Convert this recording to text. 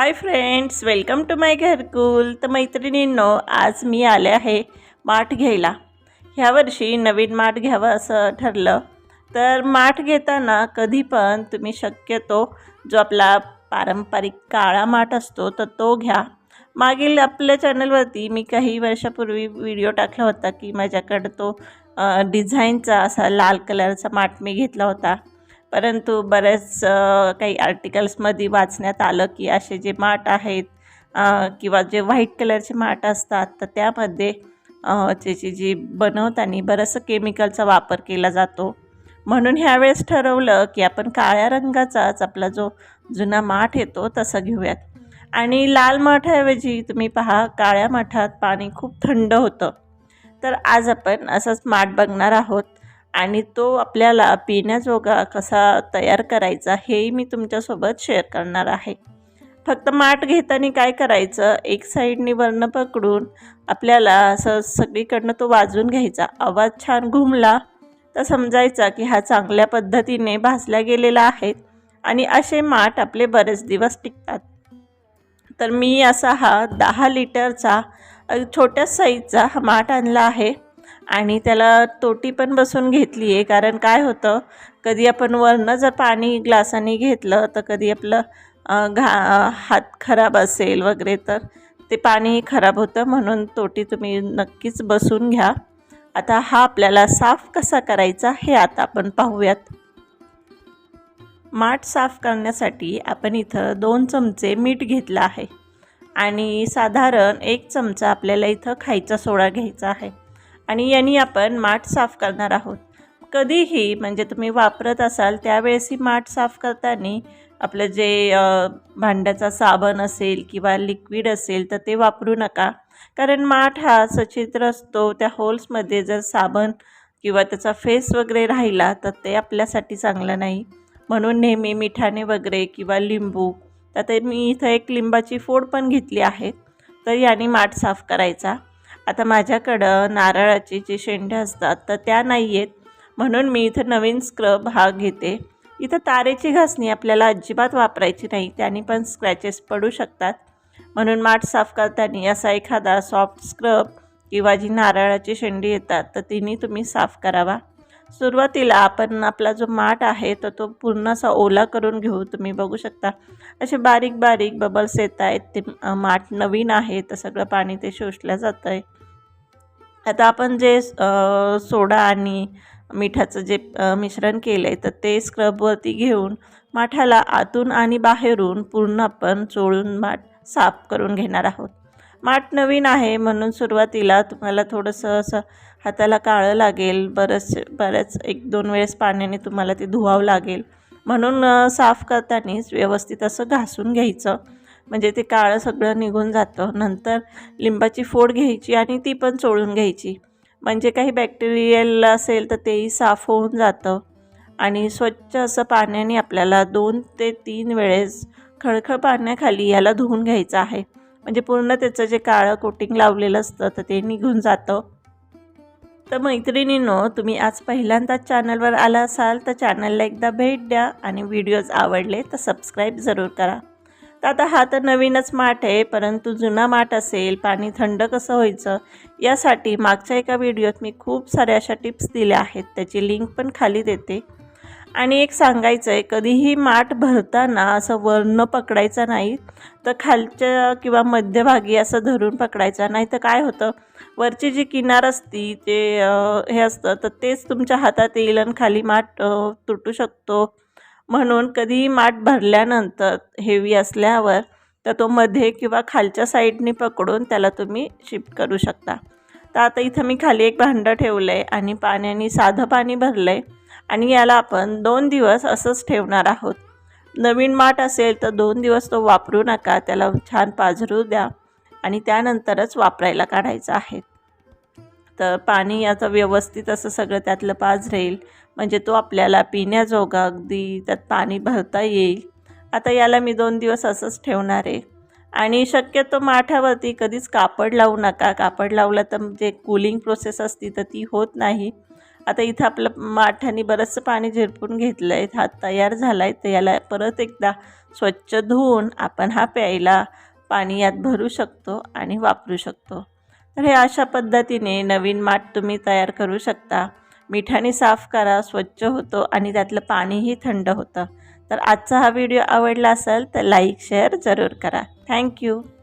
Hi friends welcome to my Gharkul. तर मैत्रिणींनो आज मी आले आहे माठ घ्यायला. ह्या वर्षी नवीन माठ घ्यावं असं ठरलं. तर माठ घेताना कधी पण तुम्ही शक्यतो जो आपला पारंपरिक काळा माठ असतो तर तो घ्या. मागील आपल्या चॅनलवरती मी काही वर्षापूर्वी व्हिडिओ टाकला होता की माझ्याकडं तो डिझाईनचा असा लाल कलरचा माठ मी घेतला होता. परंतु बरेच काही आर्टिकल्समध्ये वाचण्यात आलं की असे जे माठ आहेत किंवा जे व्हाईट कलरचे माठ असतात तर त्यामध्ये त्याची जी बनवताना बरंचसं केमिकलचा वापर केला जातो. म्हणून ह्यावेळेस ठरवलं की आपण काळ्या रंगाचाच आपला जो जुना माठ येतो तसा घेऊयात. आणि लाल माठाऐवजी तुम्ही पहा काळ्या माठात पाणी खूप थंड होतं. तर आज आपण असंच माठ बघणार आहोत. आणि तो आपल्याला पिण्याजोगा कसा तयार करायचा हेही मी तुमच्यासोबत शेअर करणार आहे. फक्त माठ घेताना काय करायचं? एक साईडनी वर्ण पकडून आपल्याला असं सगळीकडनं तो वाजून घ्यायचा. आवाज छान घुमला तर समजायचा की हा चांगल्या पद्धतीने भाजला गेलेला आहे आणि असे माठ आपले बरेच दिवस टिकतात. तर मी असा हा दहा लिटरचा छोट्या साईजचा हा माठ आणला आहे. आणि त्याला तोटी पण बसून घेतली आहे कारण काय होतं कधी आपण वरनं जर पाणी ग्लासाने घेतलं तर कधी आपलं घा हात खराब असेल वगैरे तर ते पाणी खराब होतं म्हणून तोटी तुम्ही नक्कीच बसून घ्या. आता हा आपल्याला साफ कसा करायचा हे आता आपण पाहूयात. माठ साफ करण्यासाठी आपण इथं दोन चमचे मीठ घेतलं आहे. आणि साधारण एक चमचा आपल्याला इथं खायचा सोडा घ्यायचा आहे. आणि यांनी आपण माठ साफ करणार आहोत. कधीही म्हणजे तुम्ही वापरत असाल त्यावेळेसही माठ साफ करताना आपलं जे भांड्याचा साबण असेल किंवा लिक्विड असेल तर ते वापरू नका. कारण माठ हा सचित्र असतो त्या होल्समध्ये जर साबण किंवा त्याचा फेस वगैरे राहिला तर ते आपल्यासाठी चांगलं नाही. म्हणून नेहमी मिठाने वगैरे किंवा लिंबू तर ते मी इथं एक लिंबाची फोड पण घेतली आहे तर याने माठ साफ करायचा. आता माझ्याकडं नारळाची जी शेंडे असतात तर त्या नाही आहेत म्हणून मी इथं नवीन स्क्रब हा घेते. इथं तारेची घासणी आपल्याला अजिबात वापरायची नाही त्याने पण स्क्रॅचेस पडू शकतात. म्हणून माठ साफ करताना असा एखादा सॉफ्ट स्क्रब किंवा जी नारळाची शेंडी येतात तर तिने तुम्ही साफ करावा. सुरुवातीला आपण आपला जो माठ आहे तर तो पूर्ण असा ओला करून घेऊ. तुम्ही बघू शकता. असे बारीक बारीक बबल्स येत आहेत. ते माठ नवीन आहे. तर सगळं पाणी ते शोषलं जातं आहे आता आपण जे सोडा आणि मिठाचं जे मिश्रण केलं आहे तर ते स्क्रबवरती घेऊन माठाला आतून आणि बाहेरून पूर्ण आपण चोळून माठ साफ करून घेणार आहोत. माठ नवीन आहे म्हणून सुरुवातीला तुम्हाला थोडंसं असं हाताला काळं लागेल. बरंच बऱ्याच एक दोन वेळेस पाण्याने तुम्हाला ते धुवावं लागेल. म्हणून साफ करतानाच व्यवस्थित असं घासून घ्यायचं. म्हणजे ते काळं सगळं निघून जातं. नंतर लिंबाची फोड घ्यायची आणि ती पण चोळून घ्यायची. म्हणजे काही बॅक्टेरियल असेल तर तेही साफ होऊन जातं. आणि स्वच्छ असं पाण्याने आपल्याला दोन ते तीन वेळेस खळखळ पाण्याखाली याला धुवून घ्यायचं आहे. म्हणजे पूर्ण त्याचं जे काळं कोटिंग लावलेलं असतं तर ते निघून जातं. तर मैत्रिणींनो तुम्ही आज पहिल्यांदाच चॅनलवर आला असाल तर चॅनलला एकदा भेट द्या आणि व्हिडिओज आवडले तर सबस्क्राईब जरूर करा. तर आता हा तर नवीनच माठ आहे परंतु जुना माठ असेल पाणी थंड कसं व्हायचं यासाठी मागच्या एका व्हिडिओत मी खूप साऱ्या अशा टिप्स दिल्या आहेत त्याची लिंक पण खाली देते. आणि एक सांगायचं आहे कधीही माठ भरताना असं वर्ण पकडायचं नाही तर खालच्या किंवा मध्यभागी असं धरून पकडायचं. नाही तर काय होतं वरची जी किनार असती ते हे असतं तर तेच तुमच्या हातात येईल आणि खाली माठ तुटू शकतो. म्हणून कधीही माठ भरल्यानंतर हेवी असल्यावर तर तो मध्ये किंवा खालच्या साईडने पकडून त्याला तुम्ही शिफ्ट करू शकता. तर आता इथं मी खाली एक भांडं ठेवलं आहे आणि पाण्याने साधं पाणी भरलं आहे आणि याला आपण दोन दिवस असंच ठेवणार आहोत. नवीन माठ असेल तर दोन दिवस तो वापरू नका त्याला छान पाझरू द्या आणि त्यानंतरच वापरायला काढायचं आहे. तर पाणी याचं व्यवस्थित असं सगळं त्यातलं पाझरेल म्हणजे तो आपल्याला पिण्याजोगा अगदी त्यात पाणी भरता येईल. आता याला मी दोन दिवस असंच ठेवणार आहे. आणि शक्यतो माठावरती कधीच कापड लावू नका. कापड लावलं तर जे कूलिंग प्रोसेस असती तर ती होत नाही. आता इथं आपलं माठाने बरंचसं पाणी झिरपून घेतलं आहे हा तयार झाला आहे तर याला परत एकदा स्वच्छ धुवून आपण हा प्यायला पाणी यात भरू शकतो आणि वापरू शकतो. तर हे अशा पद्धतीने नवीन माठ तुम्ही तयार करू शकता. मिठाने साफ करा स्वच्छ होतो आणि त्यातलं पाणीही थंड होतं. तर आजचा हा व्हिडिओ आवडला असेल तर लाईक शेअर जरूर करा. थँक्यू.